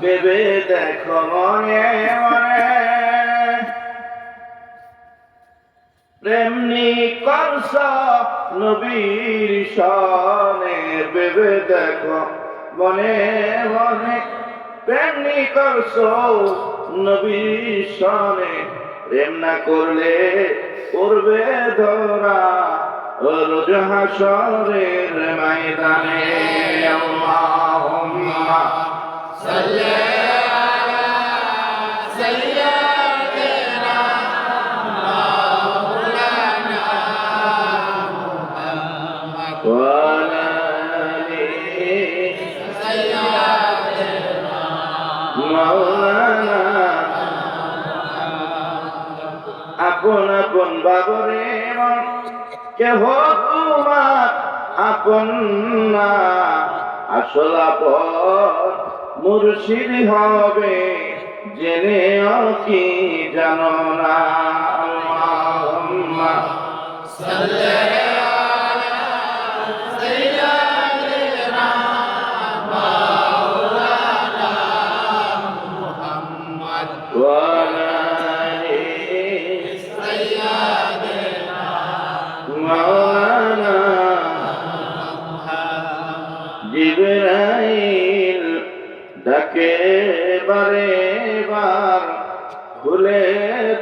ভেবে দেখো মনে মনে। প্রেমনি নবীর সনে দেখো মনে মনে। প্রেমনি নবীর সনে, প্রেম না করলে করবে ধরা রোজ হাসরের ময়দানে। আল্লাহুম্মা। আপন আপন বাবরে কেহ তোমার আপন না আসল আপন মুর্শিদ হবে জেনে কি জানো না?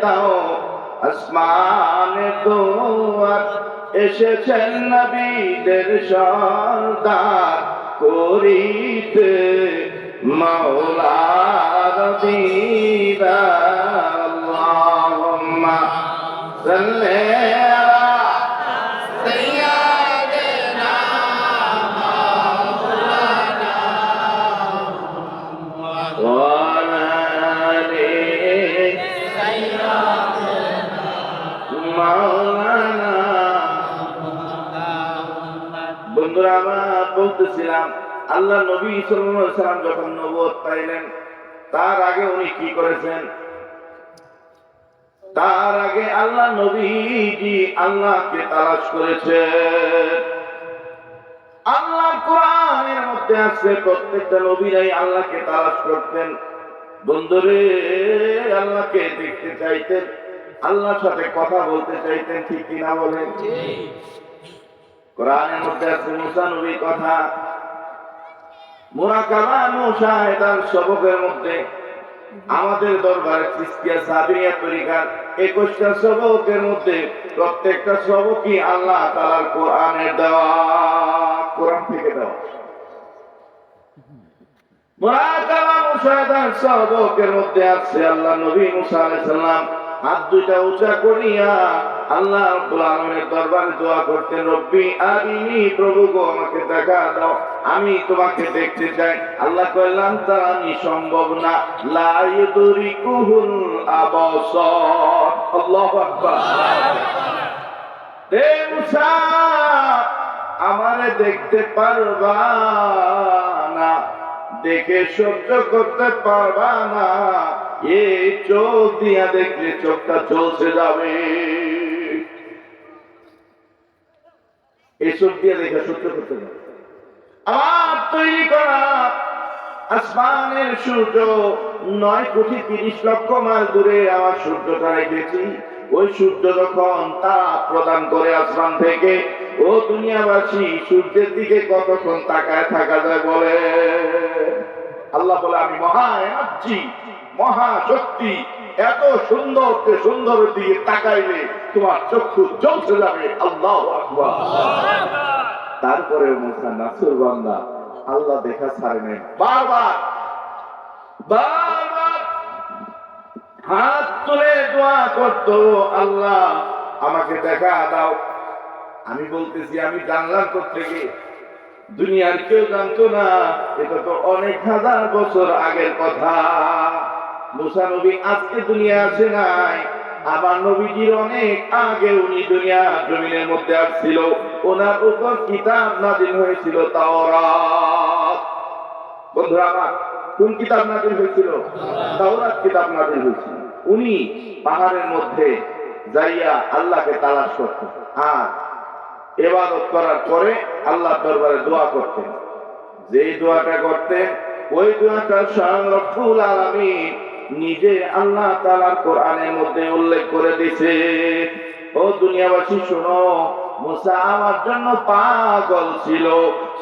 দাও। আসমানে দোয়ার এসেছেন নবীদের সর্দার করিতে মাওলার দিদার। বলতেছিলাম আল্লাহ নবী সাল্লাম যখন নবত পাইলেন, তার আগে উনি কি করেছেন? তার আগে আল্লাহ নবীজি আল্লাহকে তালাশ করেছেন। আল্লাহ কোরআনের মধ্যে আছে, প্রত্যেকটা নবীরাই আল্লাহকে তালাশ করতেন। বন্ধুরে, আল্লাহকে দেখতে চাইতেন, আল্লাহর সাথে কথা বলতে চাইতেন, ঠিক কিনা বলেন? কোরআনের মধ্যে আছে মুসা নবীর কথা। মুরাকাবা মুশাহেদার সবকের মধ্যে আমাদের দরবারে চিস্তিয়া সাবিয়া তরিকার একুশটা মধ্যে প্রত্যেকটা সবকই আল্লাহ তালার কোরআনের দেওয়া, কোরআন থেকে দেওয়া। মুরাকাবা মুশাহেদার সবকের মধ্যে আছে আল্লাহ নবী মুসা আলাইহিস হাত দুইটা উঁচা করিয়া আল্লাহ আলামিনের দরবারে দোয়া করতেন রব্বি আরিনি, প্রভু গো, আমাকে দেখা দাও। আমি তোমাকে দেখতে চাই। আল্লাহ তার, আমি সম্ভব না। লা ইউদরিকুহুল আবসার। আল্লাহু আমারে দেখতে পারবা না। দেখে সহ্য করতে পারবা না। চোখ দিয়া দেখলে চোখটা চলছে যাবে। এই দিয়ে দেখে সহ্য করতে পারবে আমার তৈরি করা আসমানের সূর্য, নয় কোটি তিরিশ লক্ষ মাইল দূরে আমার সূর্যটা রেখেছি। ওই সূর্য যখন তাপ প্রদান করে আসমান থেকে, ও দুনিয়াবাসী, সূর্যের দিকে কতক্ষণ তাকায় থাকা যায় বলে আল্লাহ বলে, আমি মহা এনার্জি মহা শক্তি এত সুন্দর সুন্দরের দিকে তাকাইলে তোমার চক্ষু চলছে যাবে। আল্লাহ তারপরে মুসা নাসুর বান্দা, আল্লাহ দেখা ছাড়ে নাই। বারবার বারবার হাত তুলে দোয়া করত আল্লাহ আমাকে দেখা দাও। আমি বলতেছি, আমি জানলাম থেকে দুনিয়ার কেউ জানতো না, এটা তো অনেক হাজার বছর আগের কথা। মুসা নবী আজকে দুনিয়া আসে নাই। আমার নবীজির অনেক আগে উনি দুনিয়া জমিনের মধ্যে আসছিল। ওনার উপর কিতাব নাজিল হয়েছিল তাওরাত। বন্ধুরা আমার কোন কিতাব নাজিল হয়েছিল? তাওরাত। কিতাব নাজিল হয়েছিল। উনি পাহাড়ের মধ্যে যাইয়া আল্লাহকে তালাশ করতেন। আর এবাদত করার পরে আল্লাহ দরবারে দোয়া করতেন। যেই দোয়াটা করতেন ওই দোয়াটা স্বয়ং রব্বুল আলামিন নিজে আল্লাহ তাআলার কোরআনের মধ্যে উল্লেখ করে দিয়েছে। ও দুনিয়াবাসী, শোনো, মুসা আমার জন্য পাগল ছিল।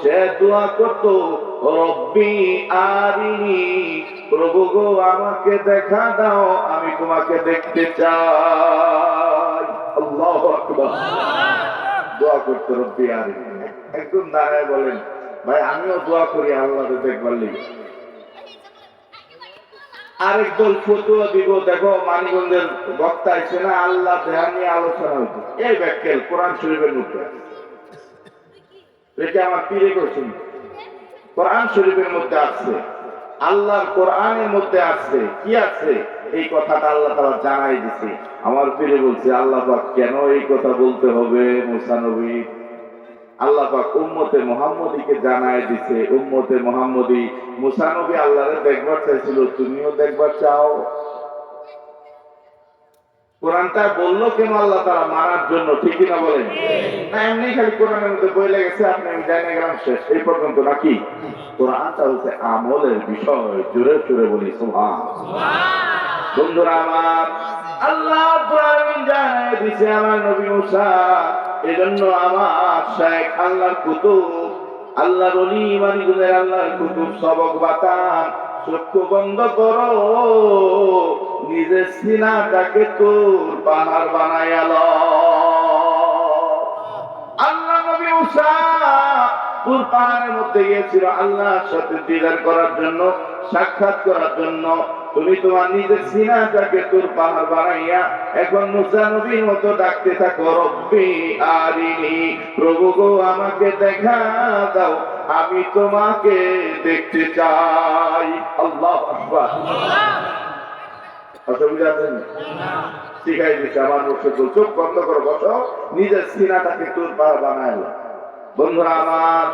সে দোয়া করত, রব্বি আরিনি, প্রভু গো, আমাকে দেখা দাও, আমি তোমাকে দেখতে চাই। দোয়া করতে, রব্বি আরিনি। একদম দাঁড়ায় বলেন, ভাই, আমিও দোয়া করি আল্লাহকে দেখবার লিগে। আরেক দল ফতুয়া দিব, দেখো মানিগঞ্জের বক্তা আছে না আল্লাহ ধ্যান নিয়ে আলোচনা হইতো এই ব্যাখ্যাল, কোরআন শরীফের মধ্যে। এটা আমার পীরে করছেন কোরআন শরীফের মধ্যে আছে, আল্লাহর কোরআনের মধ্যে আছে, কি আছে? এই কথাটা আল্লাহ তাআলা জানাই দিছে। আমার পীরে বলছে, আল্লাহ কেন এই কথা বলতে হবে মুসা নবী? আল্লাহ পাক উম্মতে মুহাম্মদীকে জানায় দিছে, উম্মতে মুহাম্মদী মুসা নবী আল্লাহরে দেখবার চাইছিল, তুমিও দেখবার চাও। কোরআনটা বলল কেন আল্লাহ তারা মারার জন্য ঠিকই না বলেন? না, এমনি খালি কোরআনের মধ্যে বই লেগেছে, আপনি আমি জানি না গেলাম, শেষ। এই পর্যন্ত নাকি? কোরআনটা হচ্ছে আমলের বিষয়, জোরে জোরে বলি, সুবহান। বন্ধুরা আমার, আল্লাহ জানায় দিছে আমার নবী মুসা এজন্য আমার শেখ আল্লাহর কুতুব, আল্লাহর অলি মানিগুলের আল্লাহর কুতুব সবক বাতান চক্ষু বন্ধ করো, নিজের সিনাটাকে তোর পাহাড় বানায়াল আল্লাহ নবী মুসা তুর পাহাড়ের মধ্যে গিয়েছিল আল্লাহর সাথে দিদার করার জন্য, সাক্ষাৎ করার জন্য। তুমি তোমার নিজের সিনাটাকে তোর পাহাড় বানাইয়া এখন মুসা নবীর মতো ডাকতে থাকো, রব্বি আরিনি, প্রভু গো, আমাকে দেখা দাও, আমি তোমাকে দেখতে চাই। আল্লাহ বন্ধুরা আমার,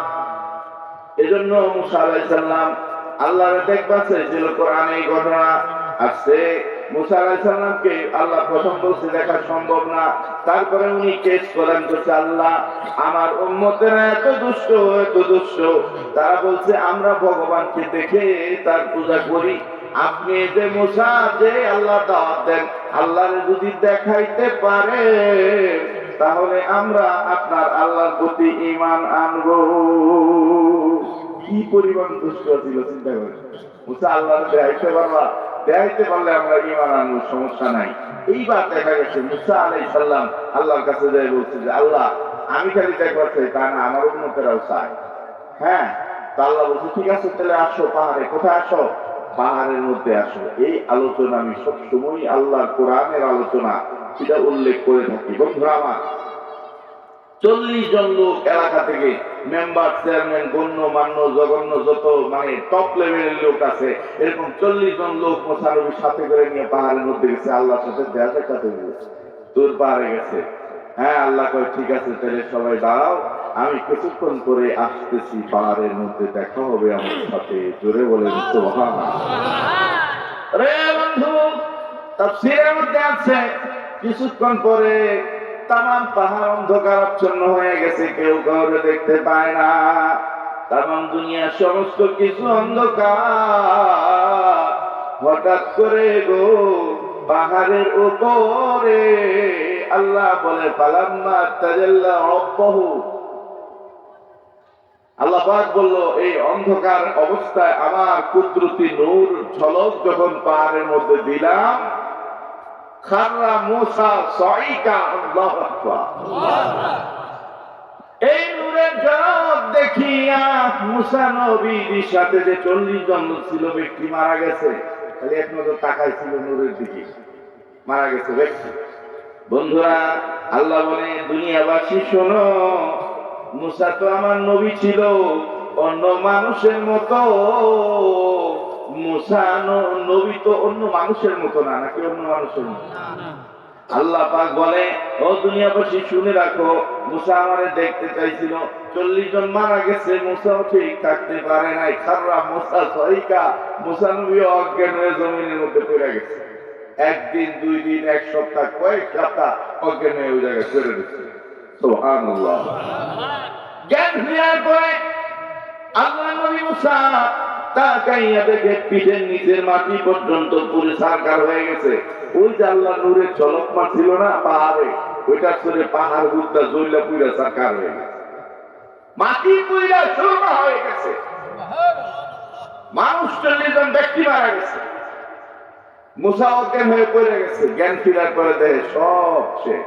এজন্য মুসা আলাইসাল্লাম আল্লাহর দেখবার চেয়েছিল কোরআনে এই ঘটনা আসছে। মুসা আল্লাহ প্রথম বলছে, দেখা সম্ভব না। তারপরে উনি কেস করেন বলছে আল্লাহ, আমার এত দুষ্ট এত দুষ্ট। তারা বলছে, আমরা ভগবানকে দেখে তার পূজা করি। আপনি যে মুসা, যে আল্লাহ দাওয়াত দেন, আল্লাহর যদি দেখাইতে পারে, তাহলে আমরা আপনার আল্লাহর প্রতি ইমান আনব। কি পরিমাণ দুষ্ট ছিল, চিন্তা করে মুসা আল্লাহর দেখাইতে পারবা, দেখাইতে পারলে আমরা ইমান আনব, সমস্যা নাই। এইবার দেখা গেছে, মুসা আলাই সাল্লাম আল্লাহর কাছে যাই বলছে যে, আল্লাহ, আমি খালি দেখবার চাই, তা না, আমার উন্নতেরাও চাই হ্যাঁ তা আল্লাহ বলছে, ঠিক আছে, তাহলে আসো পাহাড়ে, কোথায় আসো? পাহাড়ের মধ্যে আসো। এই আলোচনা আমি সবসময় আল্লাহ কোরআনের আলোচনা, সেটা উল্লেখ করে থাকি। বন্ধুরা আমার চল্লিশ জন লোক এলাকা থেকে মেম্বার চেয়ারম্যান গণ্য মান্য জঘন্য যত মানে টপ লেভেলের লোক আছে এরকম চল্লিশ জন লোক মোসানবীর সাথে করে নিয়ে পাহাড়ের মধ্যে গেছে আল্লাহর সাথে দেখা সাক্ষাৎ তোর পাহাড়ে গেছে। হ্যাঁ আল্লাহ কয় ঠিক আছে তাহলে সবাই দাঁড়াও আমি কিছুক্ষণ করে আসতেছি পাহাড়ের মধ্যে দেখা হবে আমার সাথে। জোরে বলে সুবহানাল্লাহ। রে বন্ধু তাফসীরের মধ্যে আছে কিছুক্ষণ পরে তামাম পাহাড় অন্ধকার আচ্ছন্ন হয়ে গেছে, কেউ কাউরে দেখতে পায় না। তামাম দুনিয়ার সমস্ত কিছু অন্ধকার। হঠাৎ করে গো, পাহাড়ের উপরে আল্লাহ বলে পালাম্মা আল্লাহ বলল, এই অন্ধকার অবস্থায় আমার কুদরতি নূর ঝলক যখন পাহাড়ের মধ্যে দিলাম খাররা মুসা সাইকা এই নূরের ঝলক দেখিয়া মুসা নবীর সাথে যে চল্লিশ জন ছিল, ব্যক্তি মারা গেছে, খালি এক নজর তাকাই ছিল নূরের দিকে। মারা গেছে ব্যক্তি। বন্ধুরা, আল্লাহ বলে দুনিয়াবাসী, শোনো, মুসা তো আমার নবী ছিল, অন্য মানুষের মতো নবী তো অন্য মানুষের মতো না নাকি অন্য মানুষের মতো? আল্লাহ পাক বলে ও দুনিয়াবাসী শুনে রাখো মুসা আমারে দেখতে চাইছিল। চল্লিশ জন মারা গেছে মুসাও ঠিক থাকতে পারে নাই। খাররা মুসা সহিকা মুসা নবী অজ্ঞান হয়ে জমিনের মধ্যে পড়ে গেছে। একদিন দুই দিন এক সপ্তাহ কয়েক সপ্তাহ অজ্ঞান হয়ে ওই জায়গায় চলে গেছে। সুবহানাল্লাহ। জ্ঞান ফিরার পরে আল্লাহ নবী মুসা হয়ে পড়ে গেছে, জ্ঞান ফিরার পরে দেহে সব শেষ।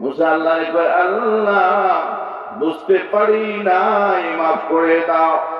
মুসা আল্লাহ আল্লাহ, বুঝতে পারি নাই, মাফ করে দাও।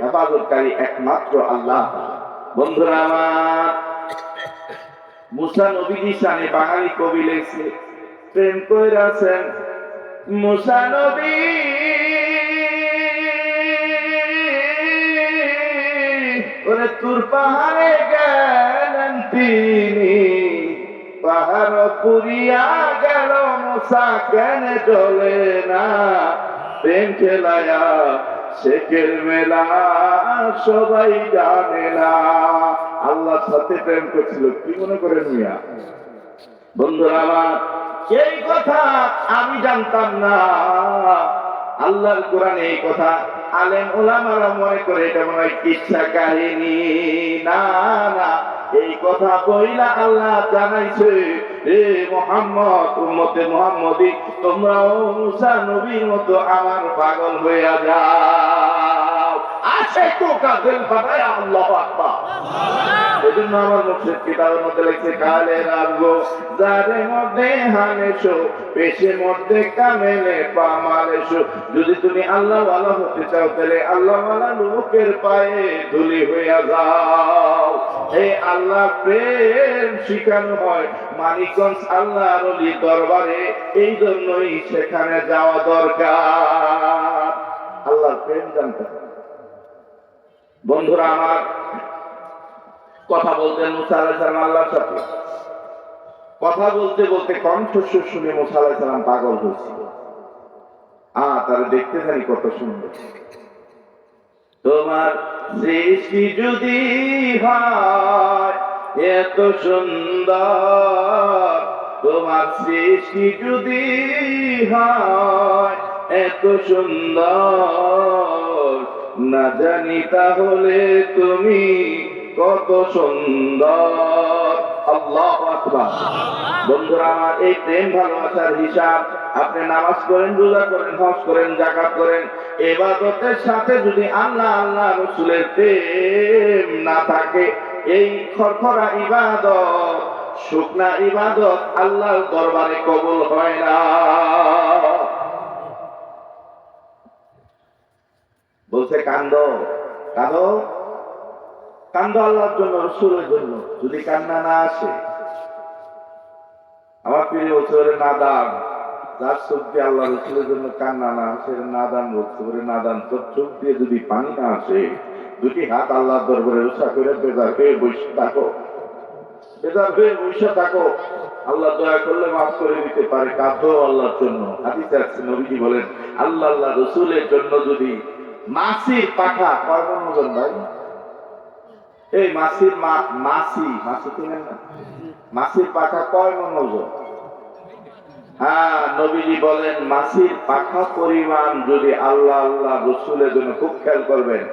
হেফাজতকারী একমাত্র আল্লাহ। বন্ধুরা আমার, মুসা নবীজি শানে বাঙালি কবি লেখছে, প্রেম কইরাছেন, মুসা নবী, ওরে তোর পাহাড়ে গেলেন তিনি, পাহাড় পুরিয়া গেল মশা কেন চলে না? প্রেম খেলায়া শেখের মেলা সবাই জানে না। আল্লাহর সাথে প্রেম করছিল। কি মনে করেন মিয়া? বন্ধুরা আমার এই কথা আমি জানতাম না। আল্লাহর কোরআনে এই কথা আলেম ওলামারা মনে করে এটা মনে হয় কিচ্ছা কাহিনী। না না, এই কথা বইলা আল্লাহ জানাইছে। হে মোহাম্মদ, উম্মতে মোহাম্মদি, তোমরাও মুসা নবীর মতো আমার পাগল হইয়া যাও। আছে তো কাদের বানায় আল্লাহ আকবার। এজন্য আমার কিতাবের মধ্যে কালে যারে মধ্যে হানেছো পেশে মধ্যে কামেলে যদি তুমি আল্লাহ ওয়ালা হতে চাও, তাহলে আল্লাহ ওয়ালা লোকের পায়ে ধুলি হইয়া যাও। এই আল্লাহ, প্রেম শিখানো হয় মানিকগঞ্জ আল্লাহ রলি দরবারে, এই জন্যই সেখানে যাওয়া দরকার। আল্লাহ প্রেম জানতে বন্ধুরা আমার কথা বলতেন মুসা আল্লাহর সাথে। কথা বলতে বলতে কণ্ঠস্বর শুনে মুসা আলাইসালাম পাগল হয়েছিল আ তারা দেখতে জানি কত সুন্দর। তোমার সৃষ্টি যদি হয়, এত সুন্দর। তোমার সৃষ্টি যদি হয়, এত সুন্দর। না জানি তাহলে তুমি কত সুন্দর। আল্লাহ আকবার। বন্ধুরা, আমার এই প্রেম ভালোবাসার হিসাব, আপনি নামাজ করেন রোজা করেন, হজ করেন জাকাত করেন, এবাদতের সাথে যদি আল্লাহ আল্লাহ রসুলের প্রেম না থাকে, এই খরখরা ইবাদত, শুকনা ইবাদত আল্লাহর দরবারে কবুল হয় না। বলছে, কান্দ, কাঁদো? কান্দ আল্লাহর জন্য, রসুলের জন্য, যদি কান্না না আসে। আমার প্রিয় বছরের নাদান, যার চোখ দিয়ে আল্লাহ রসুলের জন্য কান্না না আসে, নাদান বলছে বলে নাদান তোর চোখ দিয়ে যদি পানি না আসে, দুটি হাত আল্লাহর দরবারে রসা করে বেজার হয়ে বসে থাকো। বেজার হয়ে বসে থাকো। আল্লাহ দয়া করলে মাফ করে দিতে পারে, কাঁদো আল্লাহর জন্য। হাদিসে আছে, নবীজি বলেন, আল্লাহ আল্লাহ রসুলের জন্য যদি মাসির পাখা ওজন ভাই? এই মাসির মাসি মাসি চিনেন না? মাসির পাখা কয় মন ওজন? হ্যাঁ নবীজি বলেন, মাসির পাখা পরিমাণ যদি আল্লাহ আল্লাহ রসুলের জন্য খুব খেয়াল করবেন।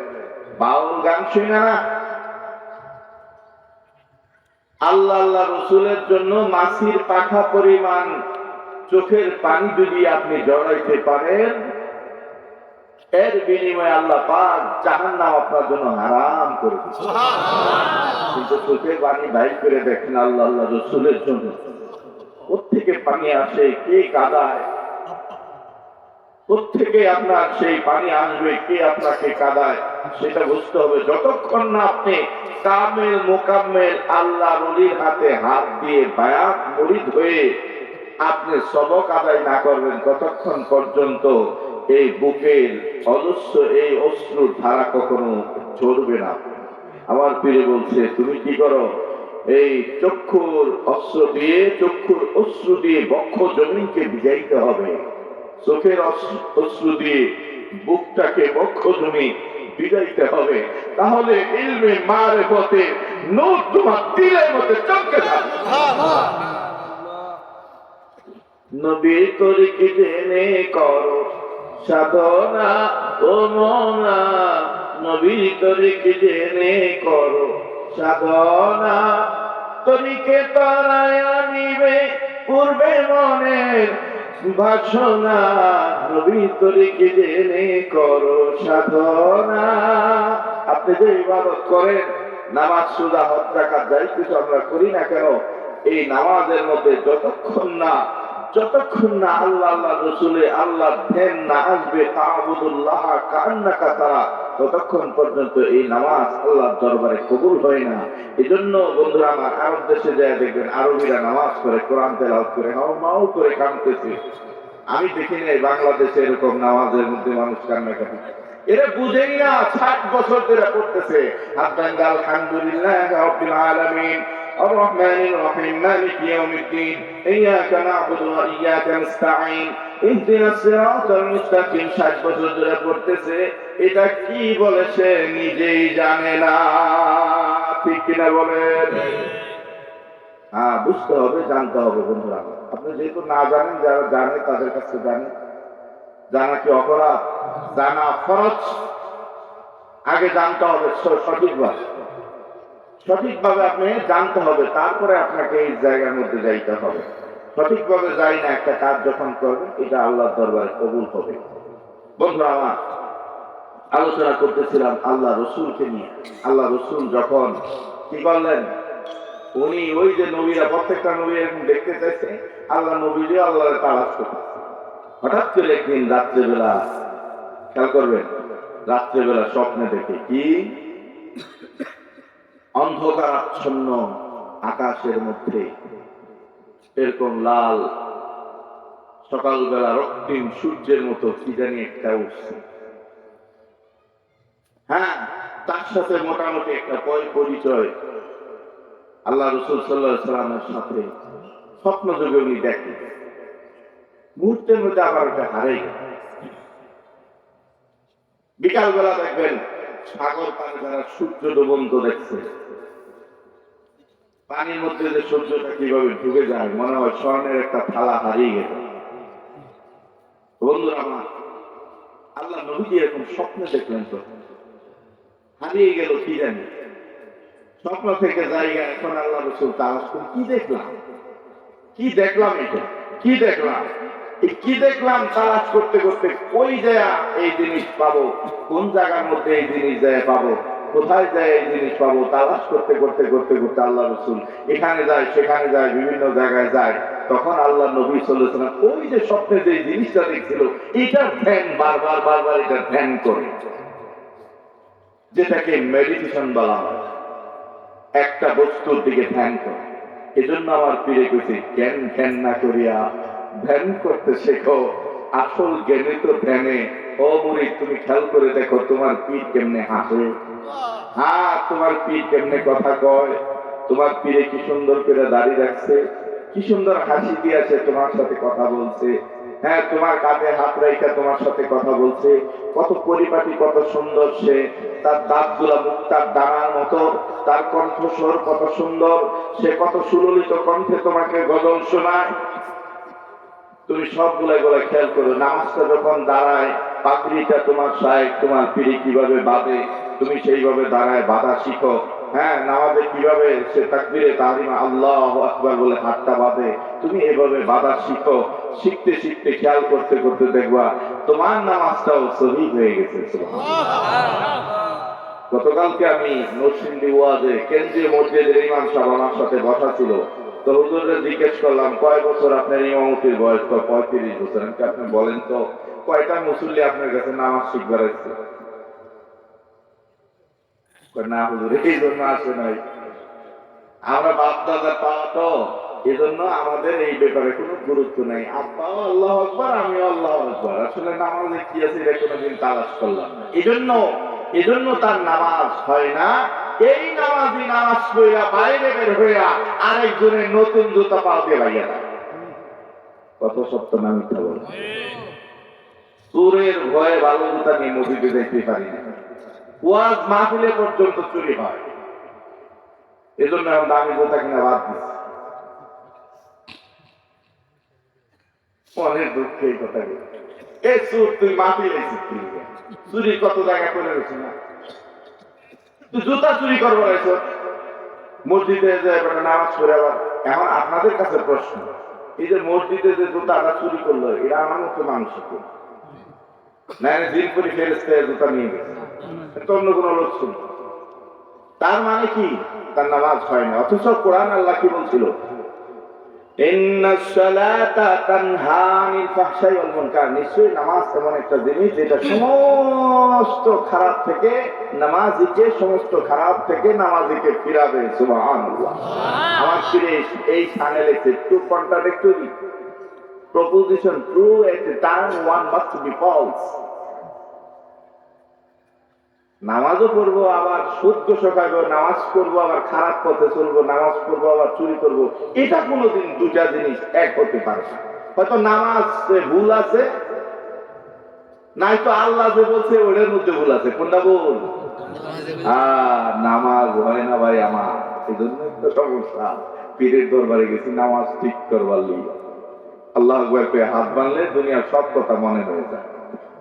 বাউল গান শুনে না? আল্লাহ আল্লাহ রসুলের জন্য মাসির পাখা পরিমাণ চোখের পানি যদি আপনি জড়াইতে পারেন এর বিনিময়ে আল্লাহ পাক জাহান্নাম আপনার জন্য হারাম করে দিচ্ছে কিন্তু চোখের পানি বাইর করে দেখেন আল্লাহ আল্লাহ রসুলের জন্য। কোথেকে পানি আসে কে কাদায়? কোথেকে আপনার সেই পানি আসবে কে আপনাকে কাদায়? সেটা বুঝতে হবে। যতক্ষণ না আপনি কামেল মোকাম্মেল আল্লাহ রলির হাতে হাত দিয়ে বায়াত মরিদ হয়ে আপনি সবক আদায় না করবেন ততক্ষণ পর্যন্ত এই বুকের অজস্র এই অশ্রুর ধারা কখনো ঝরবে না। আমার পীরে বলছে তুমি কি করো? এই চক্ষুর অস্ত্র দিয়ে চক্ষুর অশ্রু দিয়ে বক্ষ জমিনকে ভিজাইতে হবে। চোখের অশ্রু- দিয়ে বুকটাকে বক্ষ জমি ভিজাইতে হবে। তাহলে ইলমে মারে পথে নোট তোমার দিলের মধ্যে চমকে থাকবে নবীর তরিকে জেনে করো। সাধনা ও মনা নবীর তরিকে জেনে করো। সাধনা তরিকে তারায়া নিবে পূর্বে মনের বাসনা নবীর তরিকে জেনে করো। সাধনা, আপনি যে ইবাদত করেন, নামাজ সুদা হত্যাকার যাই কিছু আমরা করি না কেন, এই নামাজের মধ্যে যতক্ষণ না যতক্ষণ না আল্লাহ আল্লাহ রসুলে আল্লাহ ধ্যান না আসবে, তাবুদুল্লাহ কান্নাকা তারা, ততক্ষণ পর্যন্ত এই নামাজ আল্লাহর দরবারে কবুল হয় না। এজন্য বন্ধুরা আমার আরব দেশে যায় দেখবেন, আরবিরা নামাজ করে কোরআন তেলাওয়াত করে হাও মাও করে কাঁদতেছে। আমি দেখি নাই বাংলাদেশে এরকম নামাজের মধ্যে মানুষ কান্নাকাটি। এরা বুঝেই না, ষাট বছর ধরে করতেছে আব্দান আলহামদুলিল্লাহ আলামিন। الرحمن الرحيم مالك يوم الدين إياك نعبد وإياك نستعين اهدنا الصراط المستقيم ষাট বছর ধরে পড়তেছে এটা কি বলেছে নিজেই জানে না ঠিক কিনা বলেন হ্যাঁ বুঝতে হবে জানতে হবে বন্ধুরা আমার। আপনি যেহেতু না জানেন যারা জানে তাদের কাছে জানেন জানা কি অপরাধ জানা ফরজ আগে জানতে হবে স- সঠিকভাবে সঠিকভাবে আপনি জানতে হবে, তারপরে আপনাকে এই জায়গার মধ্যে যাইতে হবে। সঠিকভাবে যাই না, একটা কাজ যখন করবেন, এটা আল্লাহর দরবারে কবুল হবে। বন্ধুরা আমার, আলোচনা করতেছিলাম আল্লাহ রসুলকে নিয়ে। আল্লাহ রসুল যখন কি করলেন উনি ওই যে নবীরা, প্রত্যেকটা নবী এরকম দেখতে চাইছে, আল্লাহ নবীও আল্লাহ তালাশ করতে হঠাৎ করে একদিন রাত্রেবেলা, খেয়াল করবেন, রাত্রেবেলা স্বপ্নে দেখে কি? অন্ধকার আচ্ছন্ন আকাশের মধ্যে। এরকম লাল সকালবেলা রক্তিম সূর্যের মতো কি জানি একটা উঠছে হ্যাঁ তার সাথে মোটামুটি একটা পয় পরিচয় আল্লাহ রসুল সাল্লাহ সাল্লামের সাথে স্বপ্ন যুগে উনি দেখেন। মুহূর্তের মধ্যে আবার ওটা গেল। বিকালবেলা দেখবেন সাগর পানি দ্বারা সূর্য ডুবন্ত দেখছে। পানির মধ্যে যে সূর্যটা কীভাবে ঢুকে যায়, মনে হয় স্বর্ণের একটা থালা হারিয়ে গেল। বন্ধুরা আমার, আল্লাহ এরকম স্বপ্নে দেখলেন তো। হারিয়ে গেল কি জানি? স্বপ্ন থেকে জায়গা এখন আল্লাহ রসুল তালাশ কি দেখলাম? কি দেখলাম এটা? কি দেখলাম? কি দেখলাম তালাশ করতে করতে? কই জায়গা এই জিনিস পাবো? কোন জায়গার মধ্যে এই জিনিস যায় পাবো? কোথায় যায় এই জিনিস পাবো? তালাশ করতে করতে করতে করতে আল্লাহ রসুল এখানে যায়, সেখানে যায়, বিভিন্ন জায়গায় যায়। তখন আল্লাহ নবী সাল্লাম ওই যে স্বপ্নে যে জিনিসটা দেখছিল এটার ধ্যান, বারবার বারবার এটা ধ্যান করে। যেটাকে মেডিটেশন বলা হয়। একটা বস্তুর দিকে ধ্যান কর। এজন্য আমার পীরে কইছে জ্ঞান ধ্যান না করিয়া ধ্যান করতে শেখো। আসল জ্ঞানী তো ধ্যানে। ও তুমি খেয়াল করে দেখো তোমার পীর কেমনে হাসে। হ্যাঁ তোমার পীর কেমনে কথা কয়? তোমার পীরে কি সুন্দর করে দাঁড়িয়ে রাখছে? কি সুন্দর হাসি দিয়েছে, তোমার সাথে কথা বলছে। হ্যাঁ তোমার কাঁধে হাত রেখে তোমার সাথে কথা বলছে। কত পরিপাটি, কত সুন্দর সে। তার দাঁতগুলা মুক্তার দানার মতো। তার কণ্ঠস্বর কত সুন্দর। সে কত সুললিত কণ্ঠে তোমাকে গজল শোনায়। তুমি সবগুলা গুলা খেয়াল করো। নামাজটা যখন দাঁড়ায়, পাগড়িটা তোমার সাহেব তোমার পিড়ি কীভাবে বাঁধে, তুমি সেইভাবে দাঁড়ায় বাধা শিখো। হ্যাঁ নামাজে কীভাবে সে তাকবিরে তারিমা আল্লাহ আকবার বলে হাতটা বাঁধে, তুমি এভাবে বাধা শিখো। শিখতে শিখতে, খেয়াল করতে করতে দেখবা তোমার নামাজটাও সহি হয়ে গেছে গতকালকে আমি নরসিংদী ওয়াজে কেন্দ্রীয় মসজিদের ইমাম সাহেব আমার সাথে বসা ছিল। তো হুজুরে জিজ্ঞেস করলাম, কয় বছর আপনার ইমামতির বয়স? কয় পঁয়ত্রিশ বছর। আমি আপনি বলেন তো, কয়টা মুসল্লি আপনার কাছে নামাজ শিখবার আসছে না হুজুর, এই জন্য আসে নাই। আমরা বাপ দাদা পাওয়া তো, এজন্য আমাদের এই ব্যাপারে কোনো গুরুত্ব নেই। আব্বাও আল্লাহ আকবার, আমিও আল্লাহ আকবার। আসলে নামাজে কি আছে এটা কোনোদিন তালাশ করলাম না। এই জন্য এজন্য তার নামাজ হয় না। এই নামাজি নামাজ পড়া বাইরে বের হইয়া আরেকজনের নতুন জুতা পাও দিয়ে লাগিয়ে কত সত্য না মিথ্যা বলে? চোরের ভয়ে ভালো জুতা নিয়ে মসজিদে দেখতে পারি না। ওয়াজ মাহফিলে পর্যন্ত চুরি হয়। এজন্য আমি দামি জুতা কিনা বাদ দিচ্ছি অনেক দুঃখে এই কথা এ চুর, তুই মাহফিলে এসেছিস চুরি কত জায়গা করে রয়েছে না? জুতা চুরি করব এসো মসজিদে যে নামাজ পড়ে, আবার এখন আপনাদের কাছে প্রশ্ন, এই যে মসজিদে যে জুতাটা চুরি করল এরা আমার মতো করে ছিল। তার মানে কি? তার নামাজ হয় না। অথচ কোরআন আল্লাহ কি বলছিল? নিশ্চয়ই নামাজ এমন একটা জিনিস যেটা সমস্ত খারাপ থেকে নামাজিকে সমস্ত খারাপ থেকে নামাজিকে ফিরাবে আমার ফিরে এই চ্যানেলে to contradictory proposition true at the time one must be false নামাজও পড়ব, আবার সুদ সকাইবো নামাজ পড়ব, আবার খারাপ পথে চলবো, নামাজ পড়ব, আবার চুরি করব। এটা কোনোদিন দুটা জিনিস এক হতে পারে হয়তো নামাজ ভুল আছে নাই তো আল্লাহ যে বলছে, ওটার মধ্যে ভুল আছে। কোনটা ভুল? নামাজ হয় না ভাই আমার এই জন্য সমস্যা। পীরের দরবারে গেছি, নামাজ ঠিক করবার লিগে। আল্লাহ হাত বানলে দুনিয়ার সব কথা মনে হয়ে যায়।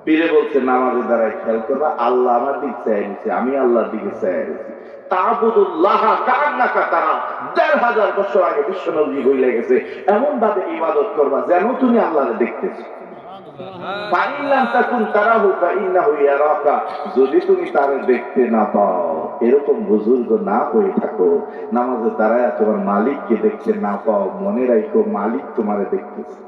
পীরে বলছে নামাজের দ্বারা খেয়াল করবা আল্লাহ আমার দিক চাই নিছে আমি আল্লাহর দিকে চাই নিছি তাবুদুল্লাহ কান্নাকা তারা দেড় হাজার বছর আগে বিশ্ব হইলে গেছে। এমন ভাবে ইবাদত করবা যেন তুমি আল্লাহরে দেখতেছো। ফাইল্লাম তাকুন তারাহু ফাইন্নাহু ইয়ারাকা যদি তুমি তারে দেখতে না পাও এরকম বুজুর্গ না হয়ে থাকো। নামাজের দ্বারায় তোমার মালিককে দেখতে না পাও মনে রাখো মালিক তোমারে দেখতেছে।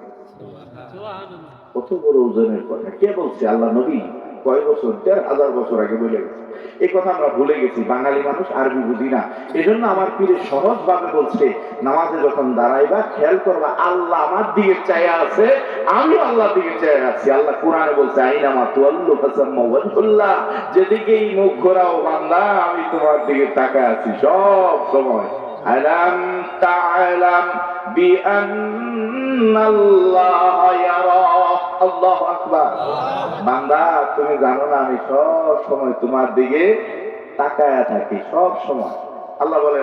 কত বড় ওজনের কথা। কে বলছে? আল্লাহ নবী কয় বছর? দেড় হাজার বছর আগে বলে গেছে। এই কথা আমরা ভুলে গেছি। বাঙালি মানুষ আরবি বুঝি না। এজন্য আমার পীরে সহজ ভাবে বলছে, নামাজে যখন দাঁড়াইবা, খেয়াল করবা, আল্লাহ আমার দিকে চাইয়া আছে আমি আল্লাহ দিকে চাইয়া আছি। আল্লাহ কোরআনে বলছে আইনামা তুয়াল্লু ফাসাম্মা ওয়াজহুল্লাহ। যেদিকেই মুখ ঘোরাও বান্দা, আমি তোমার দিকে তাকায় আছি সব সময়। আলাম ইয়ারা বান্দা, তুমি জানো না আমি সব সময় তোমার দিকে তাকায়া থাকি, সব সময়। আল্লাহ বলে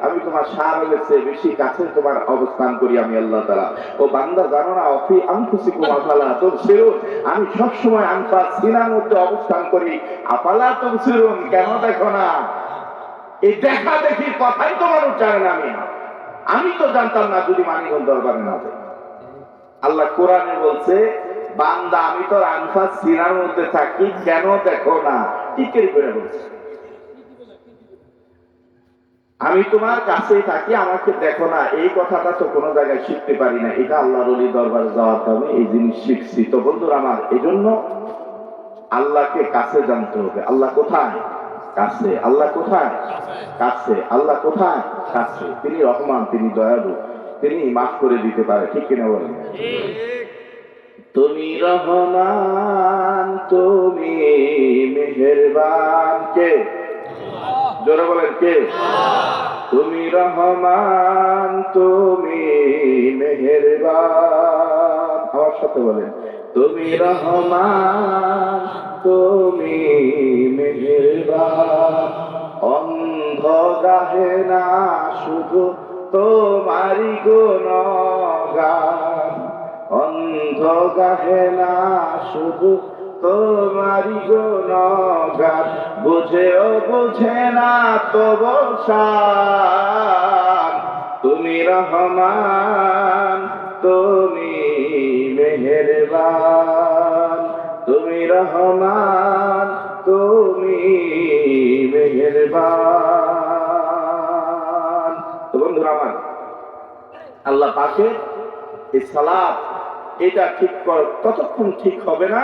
আমি তোমার সারের চেয়ে বেশি কাছে তোমার অবস্থান করি আমি আল্লাহ তাআলা। ও বান্দা, জানো না, অফি আনফুসিকুম আফালা তুবসিরুন? আমি সব সময় আনফা সিনার মধ্যে অবস্থান করি। আফালা তুবসিরুন? কেন দেখো না? এই দেখা দেখি কথাই তো মানুষ জানে না আমি। আমি তো জানতাম না যদি মানিগঞ্জ দরবারে না যাই। আল্লাহ কোরআনে বলছে, বান্দা, আমি তোর আনফা সিনার মধ্যে থাকি, কেন দেখো না? টিকের করে বলছে। আমি তোমার কাছেই থাকি, আমাকে দেখো না। এই কথাটা তো কোনো জায়গায় শিখতে পারি না। এটা আল্লাহর অলি দরবারে যাওয়ার কারণে এই জিনিস শিখছি। তো বন্ধুরা আমার এই জন্য আল্লাহকে কাছে জানতে হবে। আল্লাহ কোথায়? কাছে আল্লাহ কোথায়? কাছে। আল্লাহ কোথায়? কাছে। তিনি রহমান, তিনি দয়ালু। তিনি মাফ করে দিতে পারে, ঠিক কিনা বলেন? তুমি রহমান, তুমি মেহেরবান। কে? জোরে বলেন, কে? তুমি রহমান, তুমি মেহেরবান। আমার সাথে বলেন, তুমি রহমান তুমি মেহেরবান অন্ধ গাহে না, শুধু তোমারি গুণগান। অন্ধ গাহে না, শুধু তোমারি গুণগান। বুঝেও বুঝে না তো তুমি রহমান, তুমি মেহেরবান। তুমি রহমান, তুমি মেহেরবান। তো আল্লাহ পাকে এই সালাদ এটা ঠিক কর ততক্ষণ ঠিক হবে না।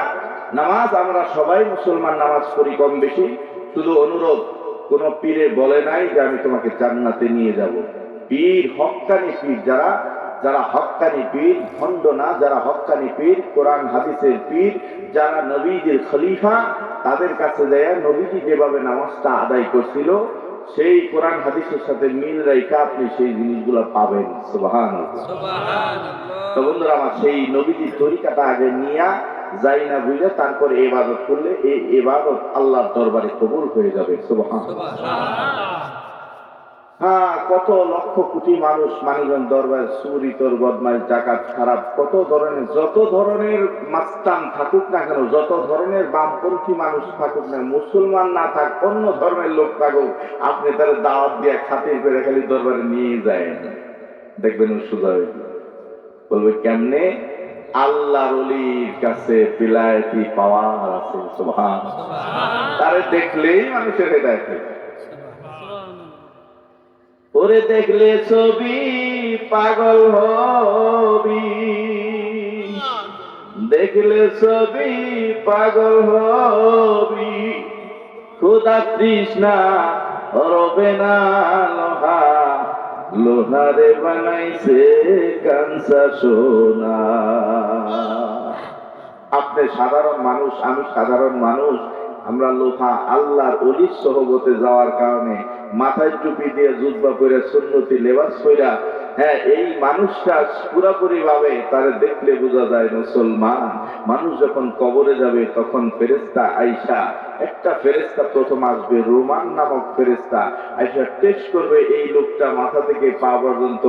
নামাজ আমরা সবাই মুসলমান, নামাজ পড়ি কম বেশি। শুধু অনুরোধ, কোন পীরে বলে নাই যে আমি তোমাকে জান্নাতে নিয়ে যাব। পীর হকানি পীর যারা যারা হক্কানি পীর ভণ্ড না যারা হকানি পীর কোরআন হাদিসের পীর যারা নবীদের খলিফা তাদের কাছে যায় নবীজি যেভাবে নামাজটা আদায় করছিল সেই কোরআন হাদিসের সাথে মিল রেখা আপনি সেই জিনিসগুলো পাবেন। সুবহান তো বন্ধুরা আমার সেই নবীজির তরিকাটা আগে নিয়া যাই না বুঝে তারপর এবাদত করলে এই এবাদত আল্লাহর দরবারে কবুল হয়ে যাবে। সুবহান হ্যাঁ কত লক্ষ কোটি মানুষ মানুষজন দরবার চুরি, তোর বদমাইশ ডাকাত খারাপ, কত ধরনের, যত ধরনের মাস্তান থাকুক না কেন, যত ধরনের বামপন্থী মানুষ থাকুক না, মুসলমান না থাক, অন্য ধর্মের লোক থাকুক, আপনি তার দাওয়াত দিয়ে খাতির করে খালি দরবারে নিয়ে যায় দেখবেন হয়ে বলবে, কেমনে? আল্লাহর অলির কাছে বিলায়তি পাওয়ার আছে, সুবহান তারে দেখলেই মানুষের হৃদয় থেকে ওরে দেখলে ছবি পাগল হবি। দেখলে ছবি পাগল হবি। খুদা তৃষ্ণা, রবে না লোহা। লোহারে বানাইছে কাঞ্চা সোনা। আপনি সাধারণ মানুষ, আমি সাধারণ মানুষ। আমরা লোহা আল্লাহর অলির সহবতে যাওয়ার কারণে মাথায় টুপি দিয়ে জুব্বা করে সুন্নতি লেবাস কইরা হ্যাঁ এই মানুষটা পুরাপুরি ভাবে তারে দেখলে বোঝা যায় মুসলমান। মানুষ যখন কবরে যাবে, তখন ফেরেস্তা আইসা একটা ফেরেস্তা প্রথম আসবে, রোমান নামক ফেরেস্তা আইসা টেস্ট করবে এই লোকটা মাথা থেকে পা পর্যন্ত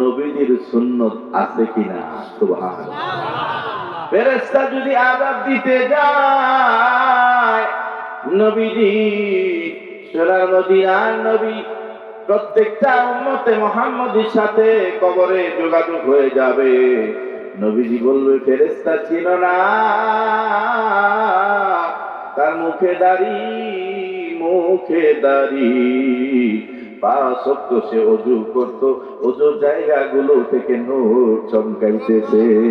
নবীদের সুন্নত আছে কিনা। ফেরেস্তা যদি আজাব দিতে যায় নবীজি, সোনার মদিনার নবী, প্রত্যেকটা উম্মতে মোহাম্মদের সাথে কবরে যোগাযোগ হয়ে যাবে। নবীজি বলবে ফেরেস্তা ছিল না। তার মুখে দাড়ি মুখে দাড়ি। পা সত্য সে অজু করত। অজু জায়গাগুলো থেকে নোট চমকাইতেছে